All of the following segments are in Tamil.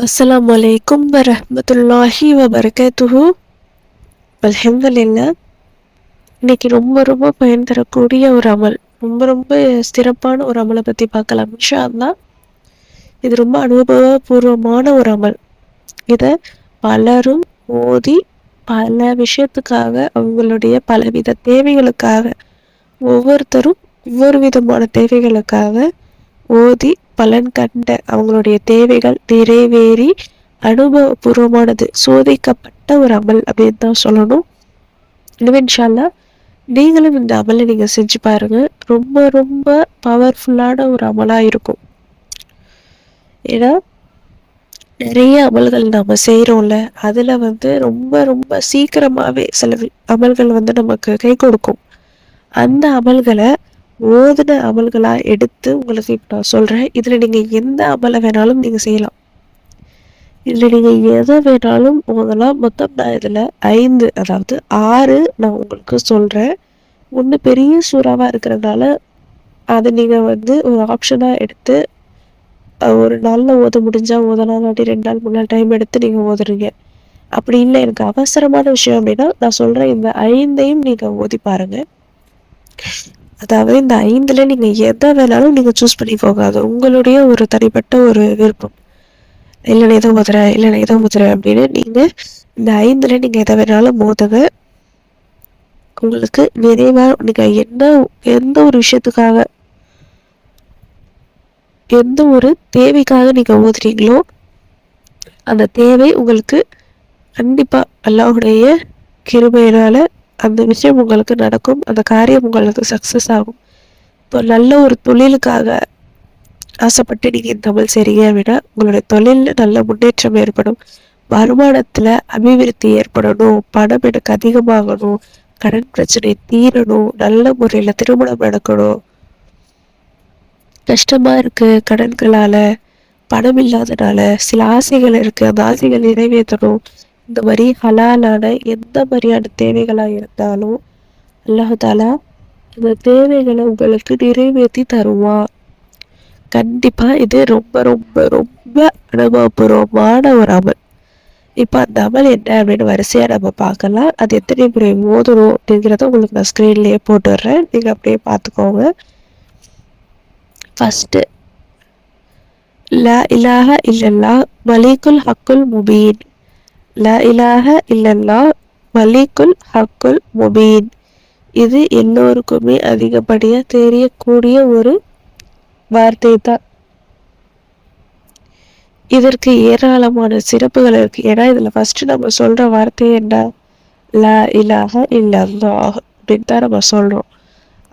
அஸ்லாம் வலைக்கும் வரமத்துல்லாஹி வபரகாத்துஹு அல்ஹம்துலில்லா இன்னைக்கு ரொம்ப ரொம்ப பயன் தரக்கூடிய ஒரு அமல். ரொம்ப ரொம்ப சிறப்பான ஒரு அமலை பற்றி பார்க்கலாம் இன்ஷா அல்லாஹ் இது ரொம்ப அனுபவபூர்வமான ஒரு அமல். இதை பலரும் ஓதி பல விஷயத்துக்காக அவங்களுடைய பலவித தேவைகளுக்காக ஒவ்வொருத்தரும் ஒவ்வொரு விதமான தேவைகளுக்காக ஓதி பலன் கண்ட அவங்களுடைய தேவைகள் நிறைவேறி அனுபவபூர்வமானது சோதிக்கப்பட்ட ஒரு அமல் அப்படின்னு தான் சொல்லணும். எனவே இன்ஷால்லா நீங்களும் இந்த அமலை நீங்கள் செஞ்சு பாருங்க. ரொம்ப ரொம்ப பவர்ஃபுல்லான ஒரு அமலாக இருக்கும். ஏன்னா நிறைய அமல்கள் நம்ம செய்கிறோம்ல அதில் வந்து ரொம்ப ரொம்ப சீக்கிரமாகவே சில அமல்கள் வந்து நமக்கு கை கொடுக்கும். அந்த அமல்களை ஓதுன அமல்களாக எடுத்து உங்களுக்கு இப்போ நான் சொல்கிறேன் இதில் நீங்கள் எந்த அமலை வேணாலும் நீங்கள் செய்யலாம். இதில் நீங்கள் எதை வேணாலும் ஓதலாம். மொத்தம் நான் இதில் ஐந்து அதாவது ஆறு நான் உங்களுக்கு சொல்கிறேன் ஒன்று பெரிய சூறாவாக இருக்கிறதுனால அதை நீங்கள் வந்து ஒரு ஆப்ஷனாக எடுத்து ஒரு நாளில் ஓத முடிஞ்சால் ஓதலாம். இல்லாட்டி ரெண்டு நாள் மூணு நாள் டைம் எடுத்து நீங்கள் ஓதுறீங்க. அப்படி இல்லை. எனக்கு அவசரமான விஷயம் அப்படின்னா நான் சொல்கிறேன் இந்த ஐந்தையும் நீங்கள் ஓதி பாருங்கள் அதாவது இந்த ஐந்துல நீங்க எதை வேணாலும் நீங்க சூஸ் பண்ணிக்கோங்க அது உங்களுடைய ஒரு தனிப்பட்ட ஒரு விருப்பம். இல்லை நான் எதை ஊதுறேன் இல்லை நான் அப்படின்னு நீங்க இந்த ஐந்துல நீங்க எதை வேணாலும் மோதுங்க. உங்களுக்கு நிறைவா நீங்க என்ன எந்த ஒரு விஷயத்துக்காக எந்த ஒரு தேவைக்காக நீங்க ஓதுறீங்களோ அந்த தேவை உங்களுக்கு கண்டிப்பா அல்லாஹுடைய கிருபையினால அந்த விஷயம் உங்களுக்கு நடக்கும் அந்த காரியம் உங்களுக்கு சக்ஸஸ் ஆகும். இப்போ நல்ல ஒரு தொழிலுக்காக ஆசைப்பட்டு நீங்கள் இந்த தமிழ் செய்கிறீங்க அப்படின்னா உங்களுடைய தொழிலில் நல்ல முன்னேற்றம் ஏற்படும். வருமானத்தில் அபிவிருத்தி ஏற்படணும் பணம் எனக்கு அதிகமாகணும் கடன் பிரச்சனை தீரணும் நல்ல முறையில் திருமணம் நடக்கணும். கஷ்டமா இருக்கு கடன்களால பணம் இல்லாதனால சில ஆசைகள் இருக்கு அந்த ஆசைகள் நிறைவேற்றணும். இந்த மாதிரி ஹலாலான எந்த மாதிரியான தேவைகளாக இருந்தாலும் அல்லாஹாலா இந்த அந்த தேவைகளை உங்களுக்கு நிறைவேற்றி தருவான் கண்டிப்பாக இது ரொம்ப ரொம்ப ரொம்ப அனுபவபூர்வமான ஒரு அமல். இப்போ அந்த அமல் என்ன அப்படின்னு வரிசையாக நம்ம பார்க்கலாம். அது எத்தனை முறை மோதணும் அப்படிங்கிறத உங்களுக்கு நான் ஸ்க்ரீன்லேயே போட்டுடுறேன். நீங்கள் அப்படியே பார்த்துக்கோங்க. ஃபஸ்ட்டு லா இலாஹ இல்லல்லா மலிகுல் ஹக்குல் முபீன். லா இலாஹ இல்லல்லா மலிகுல் ஹக்குல் முபீன். இது எல்லோருக்குமே அதிகப்படியாக தெரியக்கூடிய ஒரு வார்த்தை தான் இதற்கு ஏராளமான சிறப்புகள் இருக்கு. ஏன்னா இதுல ஃபர்ஸ்ட் நம்ம சொல்ற வார்த்தை என்ன? லா இலாஹ இல்லல்லாஹ் அப்படின்னு தான் நம்ம சொல்றோம்.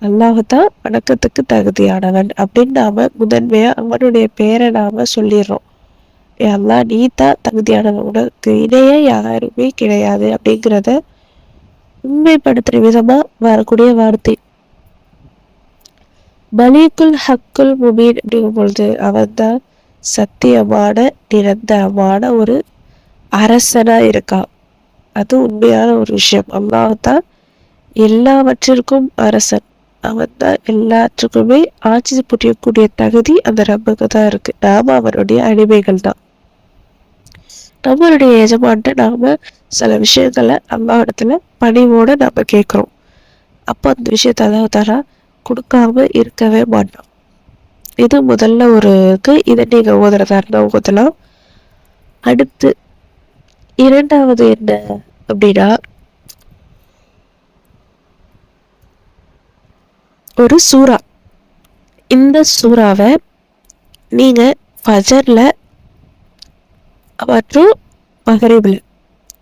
அல்லாஹ் தான் வணக்கத்துக்கு தகுதியானவன் அப்படின்னு நாம முதன்மையா அவனுடைய பேரை நாம சொல்லிடுறோம். எல்லாம் நீ தான் தகுதியானவன் உனக்கு இணைய யாருமே கிடையாது அப்படிங்கிறத உண்மைப்படுத்துற விதமா வரக்கூடிய வார்த்தை. மலிகுல் ஹக்குல் முபீன் அப்படிங்கும் பொழுது அவன் தான் சத்தியமான நிரந்தரமான ஒரு அரசனா இருக்கான் அது உண்மையான ஒரு விஷயம். அல்லாஹ் தான் எல்லாவற்றிற்கும் அரசன். அவன் தான் எல்லாற்றுக்குமே ஆட்சி புரியக்கூடிய தகுதி அந்த ரப்புக்கு தான் இருக்கு. நாம அவனுடைய அடிமைகள் தான் நம்மளுடைய எஜமான்ட்டு நாம் சில விஷயங்களை அல்லாஹ் இடத்துல பணிவோட கேட்குறோம் அப்போ அந்த விஷயத்த அதாவது தரா கொடுக்காம இருக்கவே மாட்டோம் இது முதல்ல ஒரு இருக்கு இதை நீங்கள் ஓதுறதா இருந்தால் ஓதலாம். அடுத்து இரண்டாவது என்ன அப்படின்னா ஒரு சூறா. இந்த சூறாவை நீங்கள் ஃபஜரில் மற்றும் மகரிபில்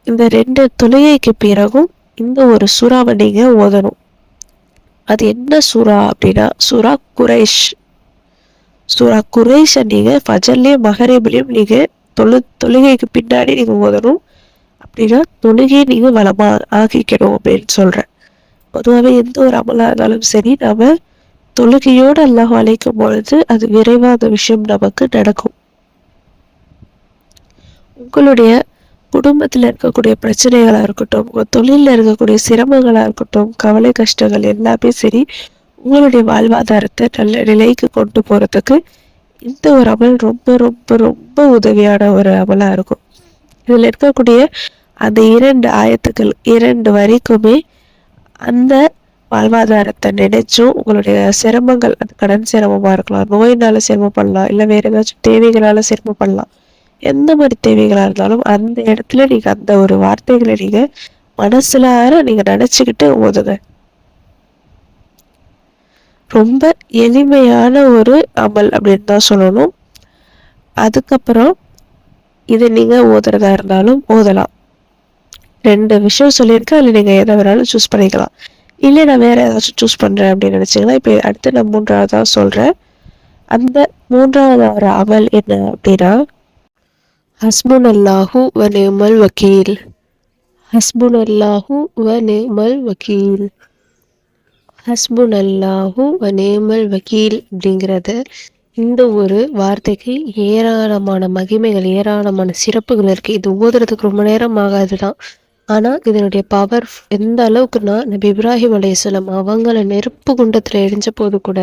இந்த ரெண்டு தொழுகைக்கு பிறகும் இந்த ஒரு சூறாவை நீங்கள் ஓதணும். அது என்ன சூறா அப்படின்னா சூறா குரேஷ். சூறா குரேஷை நீங்கள் ஃபஜர்லேயும் மகரேபிலையும் நீங்கள் தொழு தொழுகைக்கு பின்னாடி நீங்கள் ஓதணும். அப்படின்னா தொழுகையை நீங்கள் வளமாக ஆகிக்கணும் அப்படின்னு சொல்கிறேன் பொதுவாகவே எந்த ஒரு அமலாக இருந்தாலும் சரி நம்ம தொழுகையோடு அல்லாஹ் அழைக்கும் பொழுது அது விரைவாக அந்த விஷயம் நமக்கு நடக்கும். உங்களுடைய குடும்பத்தில் இருக்கக்கூடிய பிரச்சனைகளாக இருக்கட்டும் உங்கள் தொழிலில் இருக்கக்கூடிய சிரமங்களாக இருக்கட்டும் கவலை கஷ்டங்கள் எல்லாமே சரி உங்களுடைய வாழ்வாதாரத்தை நல்ல நிலைக்கு கொண்டு போகிறதுக்கு இந்த ஒரு அமல் ரொம்ப ரொம்ப ரொம்ப உதவியான ஒரு அமலாக இருக்கும். இதில் இருக்கக்கூடிய அந்த இரண்டு ஆயத்துக்கள் இரண்டு வரைக்குமே அந்த வாழ்வாதாரத்தை நினைச்சும் உங்களுடைய சிரமங்கள் அது கடன் சிரமமாக இருக்கலாம் நோயினால சிரமப்படலாம் இல்லை வேறு ஏதாச்சும் தேவைகளால் சிரமப்படலாம். எந்த மாதிரி தேவைகளாக இருந்தாலும் அந்த இடத்துல நீங்கள் அந்த ஒரு வார்த்தைகளை நீங்கள் மனசுலார நீங்கள் நினச்சிக்கிட்டு ஓதுங்க. ரொம்ப எளிமையான ஒரு அமல் அப்படின்னு தான் சொல்லணும். அதுக்கப்புறம் இதை நீங்கள் ஓதுறதா இருந்தாலும் ஓதலாம். ரெண்டு விஷயம் சொல்லியிருக்கேன். அதில் நீங்கள் எதை வேணாலும் சூஸ் பண்ணிக்கலாம். இல்லை நான் வேறு ஏதாச்சும் சூஸ் பண்ணுறேன் அப்படின்னு நினச்சிங்கன்னா இப்போ அடுத்து நான் மூன்றாவதாக சொல்கிறேன் அந்த மூன்றாவது ஒரு அமல் என்ன அப்படின்னா ஹஸ்புன் அல்லாஹூ வ நேமல் வக்கீல். ஹஸ்புன் அல்லாஹூ வ நேமல் வக்கீல். ஹஸ்புன் அல்லாஹூ வ நேமல் வக்கீல் அப்படிங்கிறது இந்த ஒரு வார்த்தைக்கு ஏராளமான மகிமைகள் ஏராளமான சிறப்புகள் இருக்குது இது ஓதுறதுக்கு ரொம்ப நேரம் ஆகாது தான் ஆனால் இதனுடைய பவர் எந்த அளவுக்குன்னா நபி இப்ராஹிம் அலையம் அவங்கள நெருப்பு குண்டத்தில் எரிஞ்ச போது கூட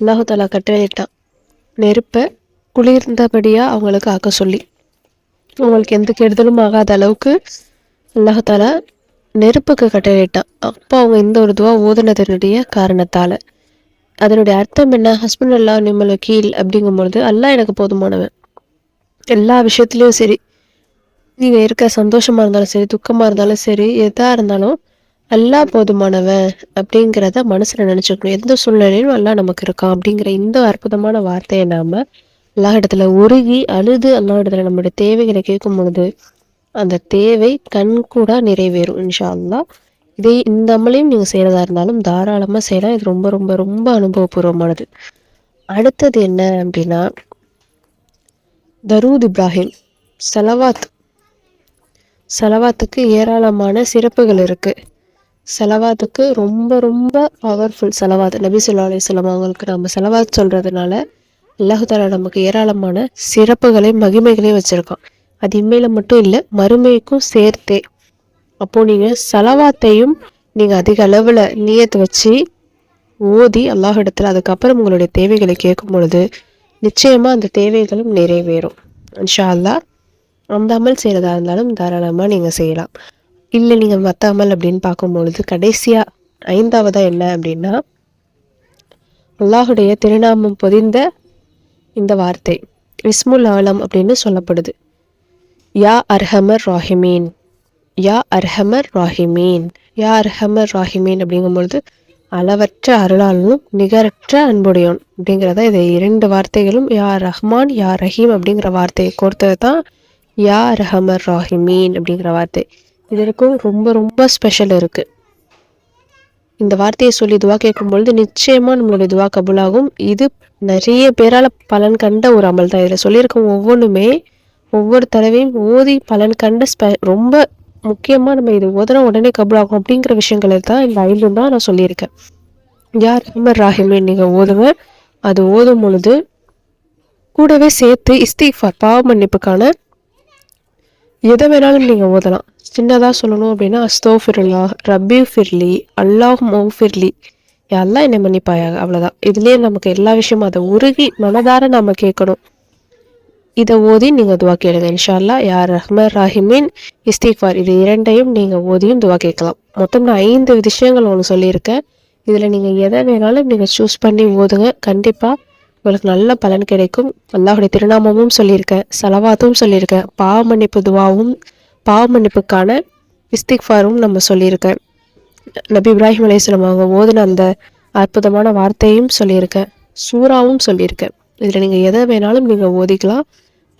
அல்லாஹு தாலா கட்டளையிட்டான். நெருப்பை குளிர்ந்தபடியாக அவங்களுக்கு ஆக்க சொல்லி. உங்களுக்கு எந்த கெடுதலும் ஆகாத அளவுக்கு அல்லாஹால நெருப்புக்கு கட்டளையிட்டான். அப்போ அவங்க இந்த ஒரு துவா ஓதுனதனுடைய காரணத்தால். அதனுடைய அர்த்தம் என்ன? ஹஸ்பண்ட் அல்லா நிம்மல் கீழ் அப்படிங்கும்பொழுது அல்லா எனக்கு போதுமானவன். எல்லா விஷயத்துலேயும் சரி. நீங்கள் இருக்க சந்தோஷமாக இருந்தாலும் சரி துக்கமாக இருந்தாலும் சரி எதாக இருந்தாலும் அல்லா போதுமானவன் அப்படிங்கிறத மனசில் நினச்சிக்கணும். எந்த சூழ்நிலையும் அல்லா நமக்கு இருக்கான் அப்படிங்கிற இந்த அற்புதமான வார்த்தையை நாம் எல்லா இடத்துல உருகி அழுது எல்லா இடத்துல நம்மளுடைய தேவைகளை கேட்கும் பொழுது அந்த தேவை கண் கூட நிறைவேறும் இன்ஷா அல்லா இதே இந்த அமலையும் நீங்கள் செய்கிறதா இருந்தாலும் தாராளமாக செய்யலாம். இது ரொம்ப ரொம்ப ரொம்ப அனுபவபூர்வமானது. அடுத்தது என்ன அப்படின்னா தரூத் இப்ராஹிம் செலவாத். செலவாத்துக்கு ஏராளமான சிறப்புகள் இருக்குது செலவாத்துக்கு ரொம்ப ரொம்ப பவர்ஃபுல் செலவாத். நபி சொல்லா அலிஸ்லாம் அவங்களுக்கு நம்ம செலவாத் சொல்கிறதுனால அல்லாஹாலா நமக்கு ஏராளமான சிறப்புகளை மகிமைகளையும் வச்சுருக்கோம் அது இம்மையில மட்டும் இல்லை மறுமைக்கும் சேர்த்தே. அப்போது நீங்கள் செலவாத்தையும் நீங்கள் அதிக அளவில் நீயத்தை வச்சு ஓதி அல்லாஹ் இடத்துல அதுக்கப்புறம் உங்களுடைய தேவைகளை கேட்கும் பொழுது நிச்சயமாக அந்த தேவைகளும் நிறைவேறும். இன்ஷா அல்லா அந்த அமல் செய்கிறதா இருந்தாலும் தாராளமாக நீங்கள் செய்யலாம். இல்லை நீங்கள் மற்ற அமல் அப்படின்னு பார்க்கும்பொழுது கடைசியாக ஐந்தாவதாக என்ன அப்படின்னா அல்லாஹுடைய திருநாமம் பொதிந்த இந்த வார்த்தை. இஸ்முல் ஆலம் அப்படின்னு சொல்லப்படுது. யா அர்ஹமர் ராஹிமீன். யா அர்ஹமர் ராஹிமீன். யா அர்ஹமர் ராஹிமீன் அப்படிங்கும்பொழுது அளவற்ற அருளாலும் நிகரற்ற அன்புடையோன் அப்படிங்கிறத இதை இரண்டு வார்த்தைகளும் யா ரஹ்மான் யா ரஹீம் அப்படிங்கிற வார்த்தையை கோர்த்தது தான் யா ரஹமர் ராஹிமீன் அப்படிங்கிற வார்த்தை. இதற்கும் ரொம்ப ரொம்ப ஸ்பெஷல் இருக்குது இந்த வார்த்தையை சொல்லி துவா கேட்கும் பொழுது நிச்சயமாக நம்மளுடைய துவா கபுலாகும். இது நிறைய பேரால் பலன் கண்ட ஒரு அமல் தான். இதில் சொல்லியிருக்க ஒவ்வொன்றுமே ஒவ்வொரு தடவையும் ஓதி பலன் கண்ட ஸ்பெ ரொம்ப முக்கியமாக நம்ம இது ஓதுனா உடனே கபுலாகும் அப்படிங்கிற விஷயங்கள் தான் இந்த ஐந்து தான் நான் சொல்லியிருக்கேன். யார் ரஹமர் ராஹிமே நீங்கள் ஓதுங்க? அது ஓதும் பொழுது கூடவே சேர்த்து இஸ்திஃபார் பாவ மன்னிப்புக்கான எதை வேணாலும் நீங்கள் ஓதலாம். சின்னதாக சொல்லணும் அப்படின்னா அஸ்தோஃபிர்லா ரபி ஃபிர்லி அல்லாஹ் மௌஃபிர்லி எல்லாம் என்னை மன்னிப்பாயாக? அவ்வளோதான் இதுலேயே நமக்கு எல்லா விஷயமும் அதை உருகி மனதார நாம் கேட்கணும். இதை ஓதி நீங்கள் துவா கேளுங்க. இன்ஷால்லா யார் ரஹ்மர் ராஹிமின். இஸ்திக்வார் இது இரண்டையும் நீங்கள் ஓதியும் துவா கேட்கலாம். மொத்தம் நான் ஐந்து விஷயங்கள் ஒன்று சொல்லியிருக்கேன். இதில் நீங்கள் எதை வேணாலும் நீங்கள் சூஸ் பண்ணி ஓதுங்க. கண்டிப்பாக உங்களுக்கு நல்ல பலன் கிடைக்கும். அல்லாஹுடைய திருநாமமும் சொல்லியிருக்கேன். செலவாத்தும் சொல்லியிருக்கேன். பாவ மன்னிப்பு துவாவும் பாவ மன்னிப்புக்கான இஸ்திக்ஃபாரும் நம்ம சொல்லியிருக்கேன். நபி இப்ராஹிம் அலையம் அவங்க ஓதுன அந்த அற்புதமான வார்த்தையும் சொல்லியிருக்கேன். சூறாவும் சொல்லியிருக்கேன். இதில் நீங்கள் எதை வேணாலும் நீங்கள் ஓதிக்கலாம்.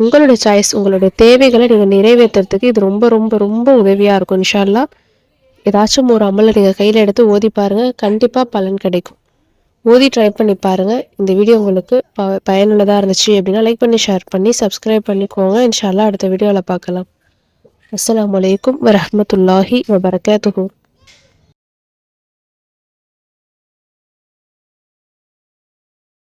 உங்களுடைய சாய்ஸ் உங்களுடைய தேவைகளை நீங்கள் நிறைவேற்றுறதுக்கு இது ரொம்ப ரொம்ப ரொம்ப உதவியாக இருக்கும் இன்ஷால்லா ஏதாச்சும் ஒரு அமலை நீங்கள் கையில் எடுத்து ஓதி பாருங்கள் கண்டிப்பாக பலன் கிடைக்கும். மோதி ட்ரை பண்ணி பாருங்கள் இந்த வீடியோ உங்களுக்கு ப பயனுள்ளதாக இருந்துச்சு அப்படின்னா லைக் பண்ணி ஷேர் பண்ணி சப்ஸ்கிரைப் பண்ணிக்கோங்க. இன்ஷால்லா அடுத்த வீடியோவில் பார்க்கலாம். அஸ்லாம் வலைக்கம் வரமத்துல்லாஹி வபரகாத்துஹூ.